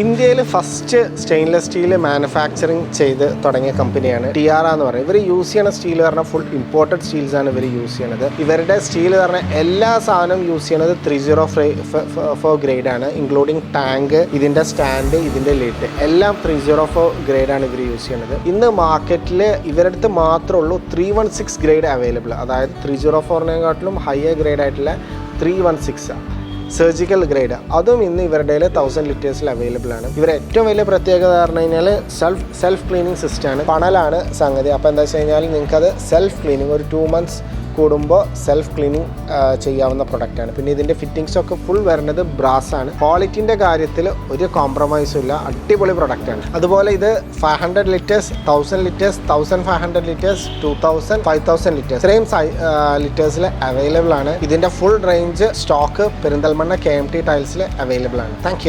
ഇന്ത്യയിൽ first stainless steel manufacturing ചെയ്ത് തുടങ്ങിയ കമ്പനിയാണ് ടി ആർ എന്ന് പറയുന്നത്. ഇവർ യൂസ് ചെയ്യണ സ്റ്റീൽ പറഞ്ഞാൽ ഫുൾ ഇമ്പോർട്ടഡ് സ്റ്റീൽസ് ആണ് ഇവർ യൂസ് ചെയ്യണത്. ഇവരുടെ സ്റ്റീൽ പറഞ്ഞാൽ എല്ലാ സാധനവും യൂസ് ചെയ്യണത് ത്രീ സീറോ ഫോർ ഗ്രേഡ് ആണ്. ഇൻക്ലൂഡിങ് ടാങ്ക് ഇതിന്റെ സ്റ്റാൻഡ് ഇതിന്റെ ലിറ്റ് എല്ലാം ത്രീ സീറോ ഫോർ ഗ്രേഡ് ആണ് ഇവർ യൂസ് ചെയ്യണത്. ഇന്ന് മാർക്കറ്റിൽ ഇവരടുത്ത് മാത്രമേ ഉള്ളൂ three one six grade available അതായത് ത്രീ സീറോ ഫോറിനെക്കാട്ടിലും ഹയർ ഗ്രേഡ് ആയിട്ടുള്ള three one six surgical grade അതും ഇന്ന് ഇവരുടെ തൗസൻഡ് ലിറ്റേഴ്സിൽ അവൈലബിൾ ആണ്. ഇവർ ഏറ്റവും വലിയ പ്രത്യേകത പറഞ്ഞു കഴിഞ്ഞാൽ സെൽഫ് സെൽഫ് ക്ലീനിങ് സിസ്റ്റമാണ് പണലാണ് സംഗതി. അപ്പോൾ എന്താ വെച്ച് കഴിഞ്ഞാൽ നിങ്ങൾക്കത് സെൽഫ് ക്ലീനിങ് ഒരു ടു മന്ത്സ് കൂടുമ്പോൾ സെൽഫ് ക്ലീനിങ് ചെയ്യാവുന്ന പ്രൊഡക്റ്റാണ് പിന്നെ ഇതിന്റെ ഫിറ്റിങ്സൊക്കെ ഫുൾ വരുന്നത് ആണ്. ക്വാളിറ്റിന്റെ കാര്യത്തിൽ ഒരു കോംപ്രമൈസും ഇല്ല. അടിപൊളി പ്രൊഡക്റ്റാണ് അതുപോലെ ഇത് five hundred litres thousand litres thousand five hundred litres two thousand five thousand litres ഇത്രയും ലിറ്റേഴ്സിൽ അവൈലബിൾ ആണ്. ഇതിന്റെ full range stock Perinthalmanna K M T ടൈൽസിൽ available ആണ്. താങ്ക്